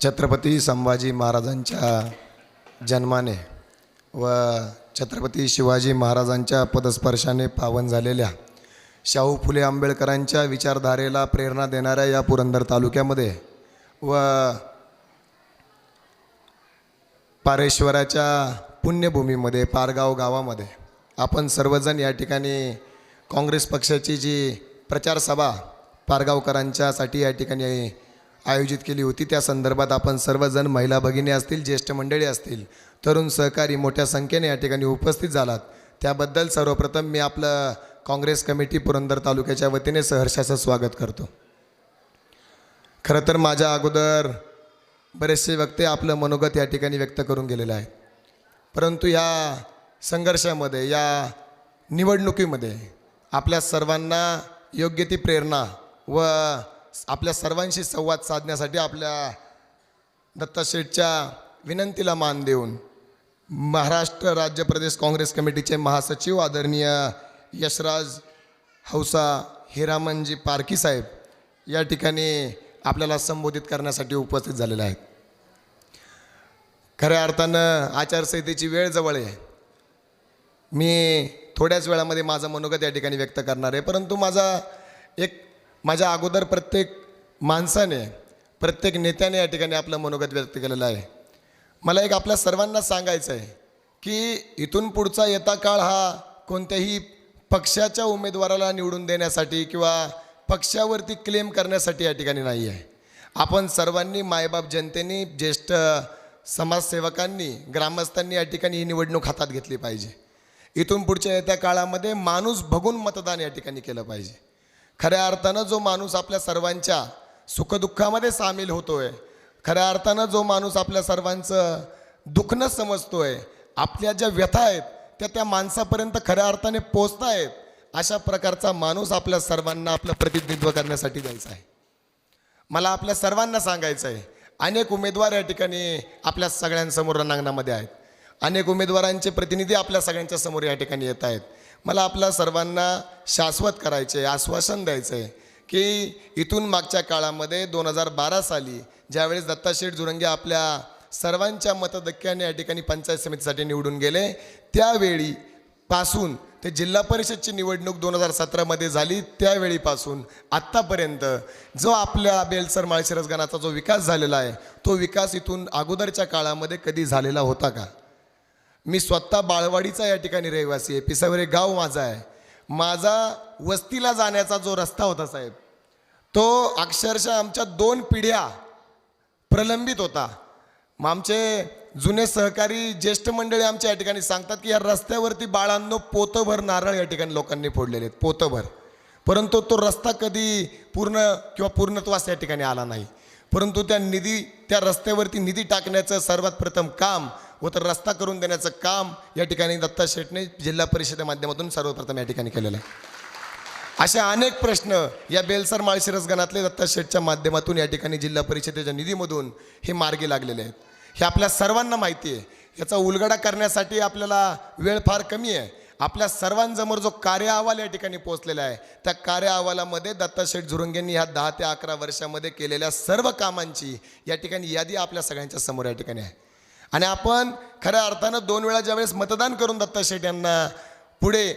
छत्रपती संभाजी महाराजांच्या जन्माने व छत्रपती शिवाजी महाराजांच्या पदस्पर्शाने पावन झालेल्या शाहू फुले आंबेडकरांच्या विचारधारेला प्रेरणा देणाऱ्या या पुरंदर तालुक्यामध्ये व पारेश्वराच्या पुण्यभूमीमध्ये पारगाव गावामध्ये आपण सर्वजण या ठिकाणी काँग्रेस पक्षाची जी प्रचार सभा पारगावकरांच्यासाठी या ठिकाणी आयोजित केली होती. त्या संदर्भात आपण सर्वजण महिला भगिनी असतील ज्येष्ठ मंडळी असतील तरुण सहकारी मोठ्या संख्येने या ठिकाणी उपस्थित झालात. त्याबद्दल सर्वप्रथम मी आपलं काँग्रेस कमिटी पुरंदर तालुक्याच्या वतीने सहर्षाचं स्वागत करतो. खरं तर माझ्या अगोदर बरेचसे वक्ते आपलं मनोगत या ठिकाणी व्यक्त करून गेलेलं आहे परंतु या संघर्षामध्ये या निवडणुकीमध्ये आपल्या सर्वांना योग्य ती प्रेरणा व आपल्या सर्वांशी संवाद साधण्यासाठी आपल्या दत्ताशेठच्या विनंतीला मान देऊन महाराष्ट्र राज्य प्रदेश काँग्रेस कमिटीचे महासचिव आदरणीय यशराज हौसा हिरामनजी पारकी साहेब या ठिकाणी आपल्याला संबोधित करण्यासाठी उपस्थित झालेले आहेत. खऱ्या अर्थानं आचारसंहितेची वेळ जवळ आहे. मी थोड्याच वेळामध्ये माझं मनोगत या ठिकाणी व्यक्त करणार आहे. परंतु माझा एक माझ्या अगोदर प्रत्येक माणसाने प्रत्येक नेत्याने या ठिकाणी आपलं मनोगत व्यक्त केलेलं आहे. मला एक आपल्या सर्वांना सांगायचं आहे की इथून पुढचा येता काळ हा कोणत्याही पक्षाच्या उमेदवाराला निवडून देण्यासाठी किंवा पक्षावरती क्लेम करण्यासाठी या ठिकाणी नाही आहे. आपण सर्वांनी मायबाप जनतेने ज्येष्ठ समाजसेवकांनी ग्रामस्थांनी या ठिकाणी ही निवडणूक हातात घेतली पाहिजे. इथून पुढच्या येत्या काळामध्ये माणूस बघून मतदान या ठिकाणी केलं पाहिजे. खऱ्या अर्थानं जो माणूस आपल्या सर्वांच्या सुखदुःखामध्ये सामील होतोय खऱ्या अर्थानं जो माणूस आपल्या सर्वांचं दुखणं समजतोय आपल्या ज्या व्यथा आहेत त्या त्या माणसापर्यंत खऱ्या अर्थाने पोचतायत अशा प्रकारचा माणूस आपल्या सर्वांना आपलं प्रतिनिधित्व करण्यासाठी द्यायचा आहे. मला आपल्या सर्वांना सांगायचं आहे अनेक उमेदवार या ठिकाणी आपल्या सगळ्यांसमोर रणांगणामध्ये आहेत. अनेक उमेदवारांचे प्रतिनिधी आपल्या सगळ्यांच्या समोर या ठिकाणी येत आहेत. मला आपल्या सर्वांना शाश्वत करायचे आश्वासन द्यायचं आहे की इथून मागच्या काळामध्ये दोन हजार बारा साली ज्यावेळेस दत्ताशेठ जुरंगे आपल्या सर्वांच्या मतधक्क्याने या ठिकाणी पंचायत समितीसाठी निवडून गेले त्यावेळी पासून ते जिल्हा परिषदची निवडणूक दोन हजार सतरामध्ये झाली त्यावेळीपासून आत्तापर्यंत जो आपल्या बेलसर माळशिरसगणाचा जो विकास झालेला आहे तो विकास इथून अगोदरच्या काळामध्ये कधी झालेला होता का? मी स्वतः बाळवाडीचा या ठिकाणी रहिवासी आहे. पिसावरे गाव माझा आहे. माझा वस्तीला जाण्याचा जो रस्ता होता साहेब तो अक्षरशः आमच्या दोन पिढ्या प्रलंबित होता. मग आमचे जुने सहकारी ज्येष्ठ मंडळी आमच्या या ठिकाणी सांगतात की या रस्त्यावरती बाळांनो पोतभर नारळ या ठिकाणी लोकांनी फोडलेले आहेत पोतभर. परंतु तो रस्ता कधी पूर्ण किंवा पूर्णत्वास या ठिकाणी आला नाही. परंतु त्या निधी त्या रस्त्यावरती निधी टाकण्याचं सर्वात प्रथम काम व तर रस्ता करून देण्याचं काम या ठिकाणी दत्ता शेटने जिल्हा परिषदे माध्यमातून सर्वप्रथम या ठिकाणी केलेलं आहे. अशा अनेक प्रश्न या बेलसर माळशिरस गणातले दत्ता शेठच्या माध्यमातून या ठिकाणी जिल्हा परिषदेच्या निधीमधून हे मार्गी लागलेले आहेत. हे आपल्या सर्वांना माहिती आहे. याचा उलगडा करण्यासाठी आपल्याला वेळ फार कमी आहे. आपल्या सर्वांसमोर जो कार्य अहवाल या ठिकाणी पोहोचलेला आहे त्या कार्य अहवालामध्ये दत्ताशेठ झुरुंगेंनी ह्या दहा ते अकरा वर्षामध्ये केलेल्या सर्व कामांची या ठिकाणी यादी आपल्या सगळ्यांच्या समोर या ठिकाणी आहे. आणि आपण खऱ्या अर्थानं दोन वेळा ज्यावेळेस मतदान करून दत्ता शेठ यांना पुढे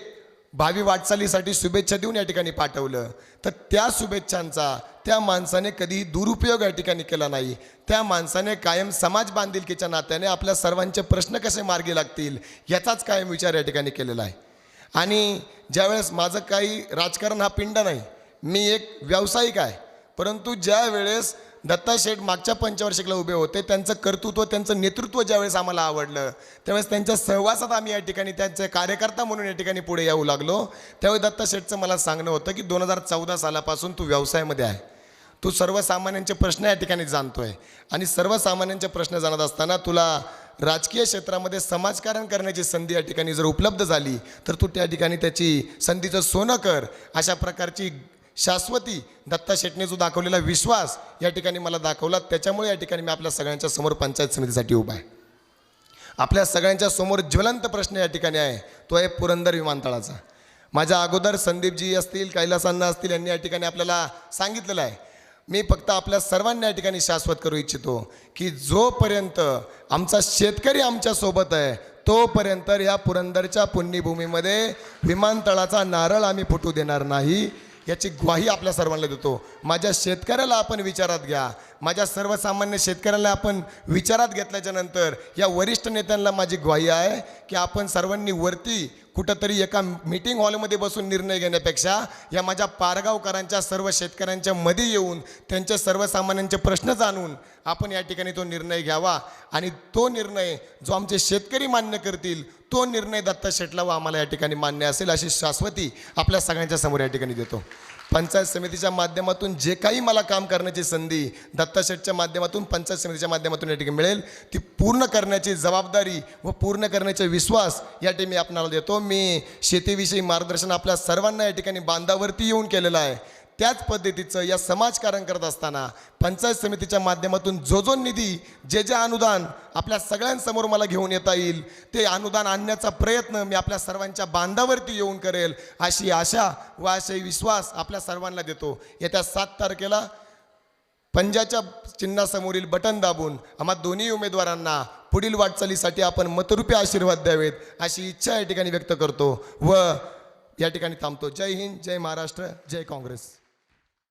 भावी वाटचालीसाठी शुभेच्छा देऊन या ठिकाणी पाठवलं तर त्या शुभेच्छांचा त्या माणसाने कधीही दुरुपयोग या ठिकाणी केला नाही. त्या माणसाने कायम समाज बांधिलकीच्या नात्याने आपल्या सर्वांचे प्रश्न कसे मार्गी लागतील याचाच कायम विचार या ठिकाणी केलेला आहे. आणि ज्यावेळेस माझं काही राजकारण हा पिंड नाही मी एक व्यावसायिक आहे परंतु ज्या वेळेस दत्ता शेठ मागच्या पंचवर्षिकला उभे होते. त्यांचं कर्तृत्व त्यांचं नेतृत्व ज्यावेळेस आम्हाला आवडलं त्यावेळेस त्यांच्या सहवासात आम्ही या ठिकाणी त्यांचे कार्यकर्ता म्हणून या ठिकाणी पुढे येऊ लागलो. त्यावेळी दत्ता शेठचं मला सांगणं होतं की दोन हजार चौदा सालापासून तू व्यवसायामध्ये आहे. तू सर्वसामान्यांचे प्रश्न या ठिकाणी जाणतोय. आणि सर्वसामान्यांचे प्रश्न जाणत असताना तुला राजकीय क्षेत्रामध्ये समाजकारण करण्याची संधी या ठिकाणी जर उपलब्ध झाली तर तू त्या ठिकाणी त्याची संधीचं सोनं कर. अशा प्रकारची शाश्वती दत्ता शेटने जो दाखवलेला विश्वास या ठिकाणी मला दाखवला त्याच्यामुळे या ठिकाणी मी आपल्या सगळ्यांच्या समोर पंचायत समितीसाठी उभा आहे. आपल्या सगळ्यांच्या समोर ज्वलंत प्रश्न या ठिकाणी आहे. तो आहे पुरंदर विमानतळाचा. माझ्या अगोदर संदीपजी असतील कैलासांना असतील यांनी या ठिकाणी आपल्याला सांगितलेलं आहे. मी फक्त आपल्या सर्वांना या ठिकाणी शाश्वत करू इच्छितो की जोपर्यंत आमचा शेतकरी आमच्यासोबत आहे तोपर्यंत या पुरंदरच्या पुण्यभूमीमध्ये विमानतळाचा नारळ आम्ही फुटू देणार नाही. याची ग्वाही आपल्या सर्वांना देतो. माझ्या शेतकऱ्याला आपण विचारात घ्या. माझ्या सर्वसामान्य शेतकऱ्याला आपण विचारात घेतल्याच्या नंतर या वरिष्ठ नेत्यांना माझी ग्वाही आहे की आपण सर्वांनी वरती कुठंतरी एका मीटिंग हॉलमध्ये बसून निर्णय घेण्यापेक्षा या माझ्या पारगावकरांच्या सर्व शेतकऱ्यांच्या मध्ये येऊन त्यांच्या सर्वसामान्यांचे प्रश्न जाणून आपण या ठिकाणी तो निर्णय घ्यावा आणि तो निर्णय जो आमचे शेतकरी मान्य करतील तो निर्णय दत्ता शेटला व आम्हाला या ठिकाणी मान्य असेल अशी शाश्वती आपल्या सगळ्यांच्या समोर या ठिकाणी देतो. पंचायत समितीच्या माध्यमातून जे काही मला काम करण्याची संधी दत्ताशेठच्या माध्यमातून पंचायत समितीच्या माध्यमातून या ठिकाणी मिळेल. ती पूर्ण करण्याची जबाबदारी व पूर्ण करण्याचे विश्वास या ठिकाणी मी आपणाला देतो. मी शेतीविषयी मार्गदर्शन आपल्या सर्वांना या ठिकाणी बांधावरती येऊन केलेलं आहे. त्याच पद्धतीचं या समाजकारण करत असताना पंचायत समितीच्या माध्यमातून जो जो निधी जे जे अनुदान आपल्या सगळ्यांसमोर मला घेऊन येता येईल ते अनुदान आणण्याचा प्रयत्न मी आपल्या सर्वांच्या बांधावरती येऊन करेल अशी आशा व अशी विश्वास आपल्या सर्वांना देतो. येत्या सात तारखेला पंजाच्या चिन्हासमोरील बटन दाबून आम्हा दोन्ही उमेदवारांना पुढील वाटचालीसाठी आपण मतरूपी आशीर्वाद द्यावेत अशी इच्छा या ठिकाणी व्यक्त करतो व या ठिकाणी थांबतो. जय हिंद जय महाराष्ट्र जय काँग्रेस.